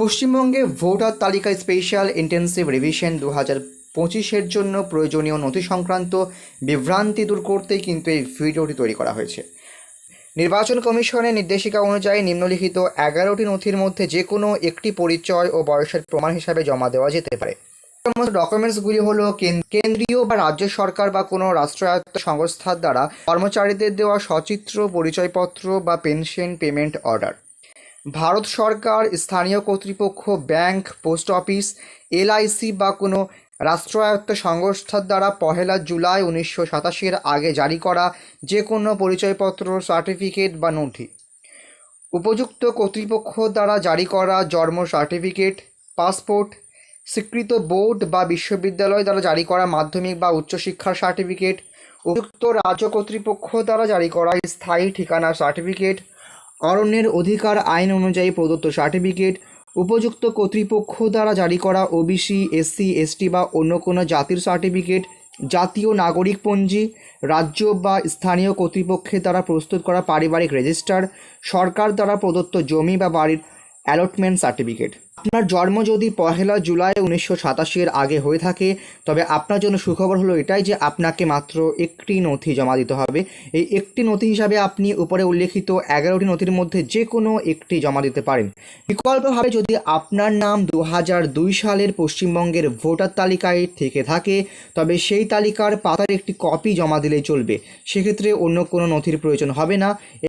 পশ্চিমবঙ্গে ভোটার তালিকা special intensive revision দু হাজার পঁচিশের জন্য প্রয়োজনীয় নথি সংক্রান্ত বিভ্রান্তি দূর করতেই কিন্তু এই ভিডিওটি তৈরি করা হয়েছে। নির্বাচন কমিশনের নির্দেশিকা অনুযায়ী নিম্নলিখিত এগারোটি নথির মধ্যে যে কোনো একটি পরিচয় ও বয়সের প্রমাণ হিসাবে জমা দেওয়া যেতে পারে। সমস্ত ডকুমেন্টসগুলি হলো কেন- কেন্দ্রীয় বা রাজ্য সরকার বা কোনো রাষ্ট্রায়ত্ত সংস্থার দ্বারা কর্মচারীদের দেওয়া সচিত্র, পরিচয়পত্র বা পেনশন পেমেন্ট অর্ডার। ভারত সরকার, স্থানীয় কর্তৃপক্ষ, ব্যাংক, পোস্ট অফিস এলআইসি বা কোনো রাষ্ট্রায়ত্ত সংস্থার দ্বারা পহেলা জুলাই উনিশশো সাতাশির আগে জারি করা যে কোনো পরিচয়পত্র, সার্টিফিকেট বা নথি। উপযুক্ত কর্তৃপক্ষ দ্বারা জারি করা জন্ম সার্টিফিকেট, পাসপোর্ট, স্বীকৃত বোর্ড বা বিশ্ববিদ্যালয় দ্বারা জারি করা মাধ্যমিক বা উচ্চশিক্ষার সার্টিফিকেট, উপযুক্ত রাজ্য কর্তৃপক্ষ দ্বারা জারি করা স্থায়ী ঠিকানা সার্টিফিকেট অরণ্যের অধিকার আইন অনুযায়ী প্রদত্ত সার্টিফিকেট উপযুক্ত কর্তৃপক্ষ দ্বারা জারি করা ওবিসি, এসসি, এসটি বা অন্য কোনো জাতির সার্টিফিকেট, জাতীয় নাগরিক পঞ্জি রাজ্য বা স্থানীয় কর্তৃপক্ষের দ্বারা প্রস্তুত করা পারিবারিক রেজিস্টার, সরকার দ্বারা প্রদত্ত জমি বা বাড়ির অ্যালটমেন্ট সার্টিফিকেট। আপনার জন্ম যদি পহেলা জুলাই উনিশশো সাতাশির আগে হয়ে থাকে, তবে আপনার জন্য সুখবর হলো এটাই যে আপনাকে মাত্র একটি নথি জমা দিতে হবে। এই একটি নথি হিসাবে আপনি উপরে উল্লেখিত এগারোটি নথির মধ্যে যে কোনো একটি জমা দিতে পারেন। বিকল্পভাবে যদি আপনার নাম দু দুই সালের পশ্চিমবঙ্গের ভোটার তালিকায় থেকে থাকে, তবে সেই তালিকার পাতার একটি কপি জমা দিলে চলবে। সেক্ষেত্রে অন্য কোনো নথির প্রয়োজন হবে না।